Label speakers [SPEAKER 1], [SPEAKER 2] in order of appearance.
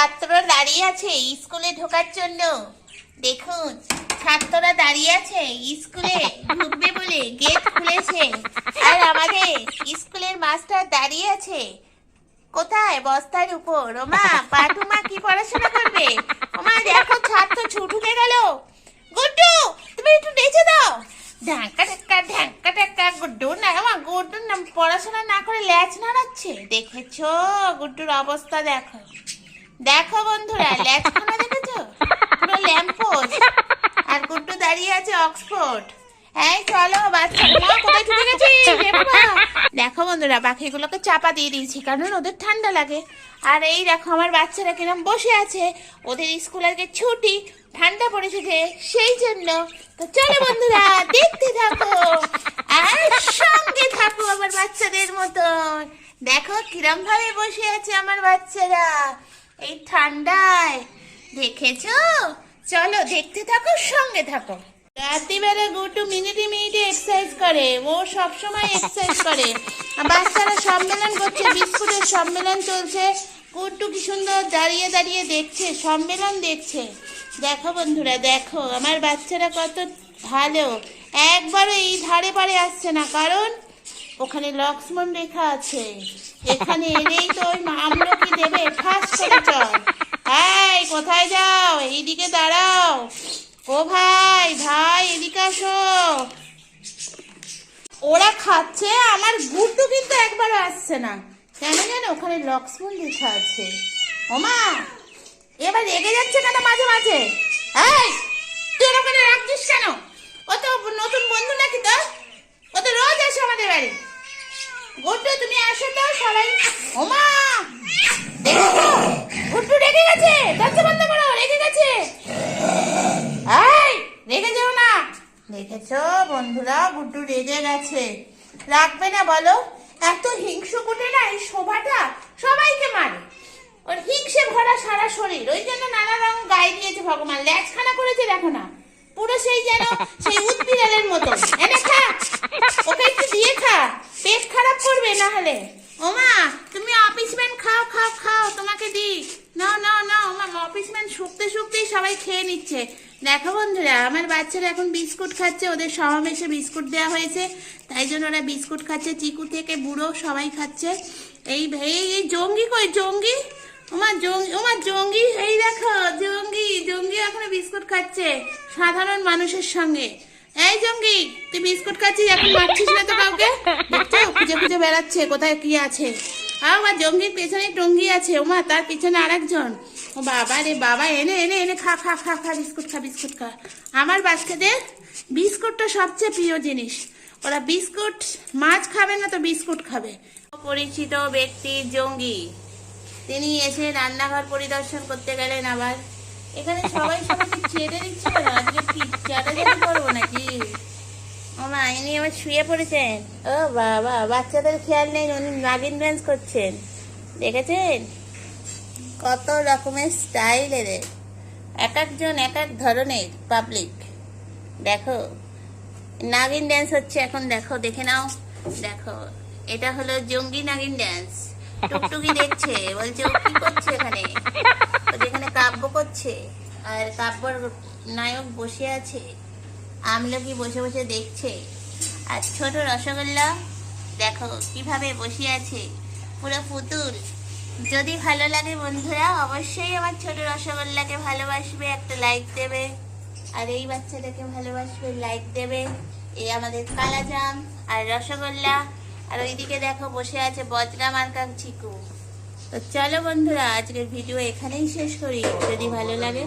[SPEAKER 1] ছাত্ররা দাঁড়িয়ে আছে স্কুলে ঢোকার জন্য। দেখুন, ছাত্ররা দাঁড়িয়ে আছে স্কুলে ঢুকবে বলে গেট খুলেছে। আর আমাদের স্কুলের মাস্টার দাঁড়িয়ে আছে। কোথায়? বস্তার উপর। ওমা, পাটুমা কি পড়াশোনা করবে? ওমা, দেখো, ছাত্র ছুটুকে গেল। গুড্ডু, তুমি একটু নেচে দাও। ঢাকা ঢাকা ঢাকা ঢাকা গুড্ডু, না, ওমা, গুড্ডু, না, পড়াশোনা না করে ল্যাচ নাড়াচ্ছে। দেখেছ, গুড্ডুর অবস্থা দেখো। দেখো বন্ধুরা দেখেছ? পুরো আর গুড্ডু দাঁড়িয়ে আছে অক্সফোর্ড। এই, চলো, বাচ্চা কোথায় দেখো বন্ধুরা, পাখিগুলোকে চাপা দিয়ে দিয়েছি, কারণ ওদের ঠান্ডা লাগে। আর এই দেখো, আমার বাচ্চারা কিরম বসে আছে। ওদের স্কুল আজকে ছুটি, ঠান্ডা পড়েছে যে, সেই জন্য। তো চলো বন্ধুরা, দেখতে থাকো। আর সঙ্গে থাকো আমার বাচ্চাদের মতন। দেখো কিরম ভাবে বসে আছে আমার বাচ্চারা। এই ঠান্ডায় দেখেছ? চলো দেখতে থাকো, সঙ্গে থাকো। রাত্রিবেলা গুটু মিনিটে মিনিটে এক্সারসাইজ করে। ও সব সময় এক্সারসাইজ করে বাচ্চারা সম্মেলন করছে, বিস্কুটের সম্মেলন চলছে। গুট্টু কি সুন্দর দাঁড়িয়ে দাঁড়িয়ে দেখছে, সম্মেলন দেখছে। দেখো বন্ধুরা, দেখো, আমার বাচ্চারা কত ভালো। একবারও এই ধারে পারে আসছে না, কারণ ওখানে লক্ষ্মণ রেখা আছে। এখানে এলেই তো ওই আমলকি দেবে ফাঁস করে চল এই, কোথায় যাও? এইদিকে দাঁড়াও। ও ভাই ভাই, এদিকে আসো। ওরা খাচ্ছে, আমার গুড্ডু কিন্তু একবারও আসছে না। কেন জানো? ওখানে লক্ষ্মণ লেখা আছে। ওমা এবার রেগে যাচ্ছে কেন মাঝে মাঝে? এই, তুই করে রাখছিস কেন? ও তো নতুন বন্ধু নাকি তো? ও তো রোজ আসে আমাদের বাড়ি। গুড্ডু, তুমি আসো তো সবাই। ওমা দেখো গুড্ডু রেগে গেছে দরজা বন্ধ করো রেগে গেছে এই রেগে যেও না দেখেছ বন্ধুরা, গুড্ডু রেগে গেছে। রাখবে না বলো? এত হিংসু কুটে না এই শোভাটা? সবাইকে মারে। ওর হিংসে ভরা সারা শরীর। ওই জন্য নানা রং গায়ে দিয়েছে ভগবান। ল্যাচখানা করেছে, দেখো না। পুরো সেই যেন, সেই উদ্বিড়ালের মতো এনে খা। ওকে একটু দিয়ে খা। পেট খারাপ করবে না হলে। ওমা, তুমি অফিস খাও খাও খাও, তোমাকে দি নাও নাও নাও ওমা অফিস ম্যান শুকতে শুকতেই সবাই খেয়ে নিচ্ছে। দেখো বন্ধুরা, আমার বাচ্চারা এখন বিস্কুট খাচ্ছে, ওদের সমাবেশে বিস্কুট দেওয়া হয়েছে। তাই জন্য ওরা বিস্কুট খাচ্ছে, চিকু থেকে বুড়ো সবাই খাচ্ছে। এই এই এই জঙ্গি কই, জঙ্গি? ওমা জঙ্গি ওমা, জঙ্গি, এই দেখো, জঙ্গি জঙ্গি এখন বিস্কুট খাচ্ছে, সাধারণ মানুষের সঙ্গে। এই জঙ্গি, তুই বিস্কুট খাচ্ছিস, এখন মারছিস না তো কাউকে? দেখছ, খুঁজে খুঁজে বেড়াচ্ছে, কোথায় কি আছে? আমার জঙ্গির পেছনে টঙ্গি আছে। ওমা, তার পিছনে আরেকজন। ও বাবা রে বাবা, এনে এনে এনে, খা খা খা খা, বিস্কুট খা বিস্কুট খা। আমার বাচ্চাদের বিস্কুটটা সবচেয়ে প্রিয় জিনিস। ওরা বিস্কুট, মাছ খাবে না তো বিস্কুট খাবে। পরিচিত ব্যক্তি জঙ্গি। তিনি এসে রান্নাঘর পরিদর্শন করতে গেলেন আবার। এখানে সবাই সবাইকে ছেড়ে দিচ্ছে? আজকে কি করব নাকি? ও আমার শুয়ে পড়েছেন? ও বাবা, বাচ্চাদের খেয়াল নেই, উনি নাগিন ডান্স করছেন। দেখেছেন? কত রকমের স্টাইল এদের। এক একজন, এক এক ধরনের পাবলিক দেখো, নাগিন ড্যান্স হচ্ছে এখন দেখো, দেখে নাও। দেখো, এটা হলো জঙ্গি নাগিন ড্যান্স টুকটুকি দেখছে, বলছে, ও কি করছে এখানে? যেখানে কাব্য করছে, আর কাব্যর নায়ক বসে আছে। আমলকি বসে বসে দেখছে। আর ছোট রসগোল্লা। দেখো কীভাবে বসে আছে। পুরো পুতুল। যদি ভালো লাগে বন্ধুরা, অবশ্যই আমার ছোট রসগোল্লাকে ভালোবাসবে, একটা লাইক দেবে। আর এই বাচ্চাটাকে ভালোবাসবে লাইক দেবে। এই আমাদের কালাজাম আর রসগোল্লা। আর ওইদিকে দেখো বসে আছে বজরা মার্কা চিকু তো চলো বন্ধুরা, আজকের ভিডিও এখানেই শেষ করি। যদি ভালো লাগে।